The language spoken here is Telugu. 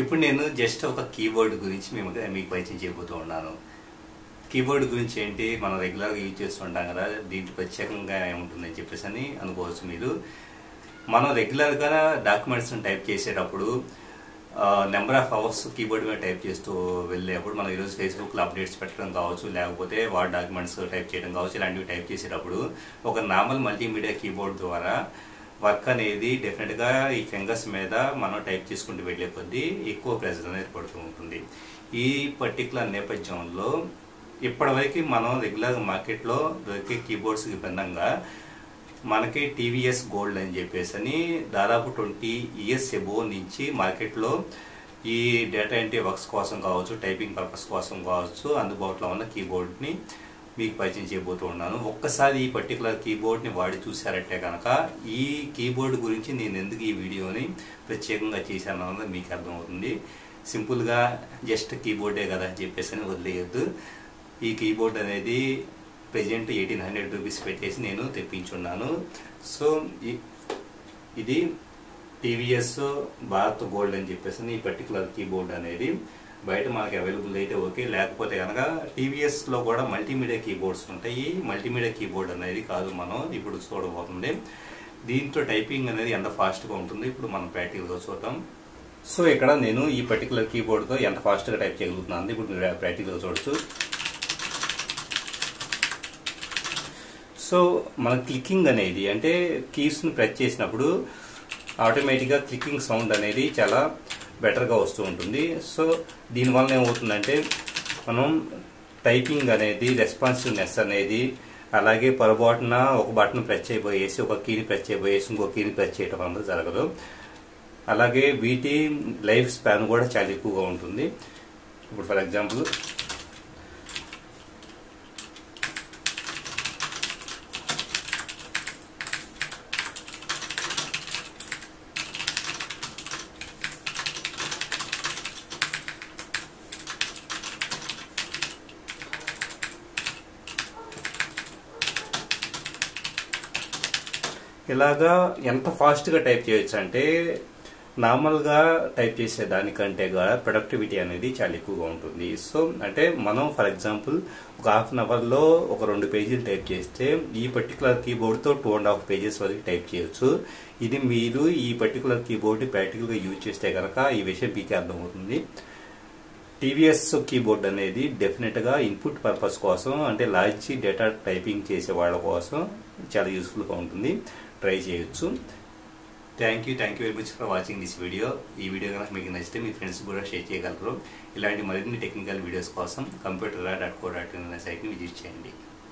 ఇప్పుడు నేను జస్ట్ ఒక కీబోర్డ్ గురించి మేము మీకు పరిచయం చేయబోతూ ఉన్నాను. కీబోర్డ్ గురించి ఏంటి? మనం రెగ్యులర్గా యూజ్ చేస్తుంటాం కదా దీంట్లో ప్రత్యేకంగా ఏముంటుందని చెప్పేసి అని అనుకోవచ్చు మీరు. మనం రెగ్యులర్గా డాక్యుమెంట్స్ని టైప్ చేసేటప్పుడు నెంబర్ ఆఫ్ అవర్స్ కీబోర్డ్ మీద టైప్ చేస్తూ వెళ్ళేటప్పుడు మనం ఈరోజు ఫేస్బుక్లో అప్డేట్స్ పెట్టడం కావచ్చు లేకపోతే వార్డ్ డాక్యుమెంట్స్ టైప్ చేయడం కావచ్చు ఇలాంటివి టైప్ చేసేటప్పుడు ఒక నార్మల్ మల్టీమీడియా కీబోర్డ్ ద్వారా వర్క్ అనేది డెఫినెట్గా ఈ ఫింగర్స్ మీద మనం టైప్ చేసుకుంటూ వెళ్ళే కొద్దీ ఎక్కువ ప్రెజర్ అనేది పడుతూ ఉంటుంది. ఈ పర్టికులర్ నేపథ్యంలో ఇప్పటివరకు మనం రెగ్యులర్ మార్కెట్లో దొరికే కీబోర్డ్స్కి భిన్నంగా మనకి టీవీఎస్ గోల్డ్ అని చెప్పేసి అని దాదాపు ట్వంటీ ఇయర్స్ ఎబో నుంచి మార్కెట్లో ఈ డేటా ఎంట్రీ వర్క్స్ కోసం కావచ్చు టైపింగ్ పర్పస్ కోసం కావచ్చు అందుబాటులో ఉన్న కీబోర్డ్ని మీకు పరిచయం చేయబోతూ ఉన్నాను. ఒక్కసారి ఈ పర్టికులర్ కీబోర్డ్ని వాడి చూసారంటే కనుక ఈ కీబోర్డ్ గురించి నేను ఎందుకు ఈ వీడియోని ప్రత్యేకంగా చేశాను అన్నది మీకు అర్థమవుతుంది. సింపుల్గా జస్ట్ కీబోర్డే కదా అని చెప్పేసి అని వదిలేయద్దు. ఈ కీబోర్డ్ అనేది ప్రజెంట్ ఎయిటీన్ హండ్రెడ్ రూపీస్ పెట్టేసి నేను తెప్పించున్నాను. సో ఇది టీవీఎస్ భారత్ గోల్డ్ అని చెప్పేసి ఈ పర్టికులర్ కీబోర్డ్ అనేది బయట మనకి అవైలబుల్ అయితే ఓకే. లేకపోతే కనుక టీవీఎస్లో కూడా మల్టీమీడియా కీబోర్డ్స్ ఉంటాయి. మల్టీమీడియా కీబోర్డ్ అనేది కాదు మనం ఇప్పుడు చూడబోతుంది. దీంట్లో టైపింగ్ అనేది ఎంత ఫాస్ట్గా ఉంటుంది? ఇప్పుడు మనం ప్రాక్టికల్గా చూద్దాం. సో ఇక్కడ నేను ఈ పర్టికులర్ కీబోర్డ్తో ఎంత ఫాస్ట్గా టైప్ చేయగలుగుతున్నాను ఇప్పుడు మీరు ప్రాక్టికల్గా చూడొచ్చు. సో మన క్లిక్కింగ్ అనేది అంటే కీస్ని ప్రెస్ చేసినప్పుడు ఆటోమేటిక్గా క్లిక్కింగ్ సౌండ్ అనేది చాలా బెటర్గా వస్తూ ఉంటుంది. సో దీనివల్ల ఏమవుతుందంటే మనం టైపింగ్ అనేది రెస్పాన్సివ్నెస్ అనేది అలాగే పొరపాటున ఒక బటన్ ప్రెస్ చేయబోయేసి ఒక కీని ప్రెస్ చేయబోయేసి ఇంకో కీని ప్రెస్ చేయడం అనేది జరగదు. అలాగే వీటి లైఫ్ స్పాన్ కూడా చాలా ఎక్కువగా ఉంటుంది. ఇప్పుడు ఫర్ ఎగ్జాంపుల్ ఇలాగా ఎంత ఫాస్ట్గా టైప్ చేయొచ్చు అంటే నార్మల్గా టైప్ చేసే దానికంటే కూడా ప్రొడక్టివిటీ అనేది చాలా ఎక్కువగా ఉంటుంది. సో అంటే మనం ఫర్ ఎగ్జాంపుల్ ఒక హాఫ్ అన్ అవర్లో ఒక రెండు పేజీలు టైప్ చేస్తే ఈ పర్టికులర్ కీబోర్డ్తో టూ అండ్ హాఫ్ పేజెస్ వరకు టైప్ చేయొచ్చు. ఇది మీరు ఈ పర్టికులర్ కీబోర్డ్ ప్రాక్టికల్గా యూజ్ చేస్తే కనుక ఈ విషయం మీకే అర్థమవుతుంది. టీవీఎస్ కీబోర్డ్ అనేది డెఫినెట్గా ఇన్పుట్ పర్పస్ కోసం అంటే లార్జ్ డేటా టైపింగ్ చేసే వాళ్ళ కోసం చాలా యూస్ఫుల్గా ఉంటుంది. ట్రై చేయొచ్చు. Thank you thank you very much for watching this video ఈ వీడియో కనుక మీకు నచ్చితే మీ ఫ్రెండ్స్ కూడా షేర్ చేయగలరు. ఇలాంటి మరిన్ని టెక్నికల్ వీడియోస్ కోసం computer dot co dot in అనే సైట్ని విజిట్ చేయండి.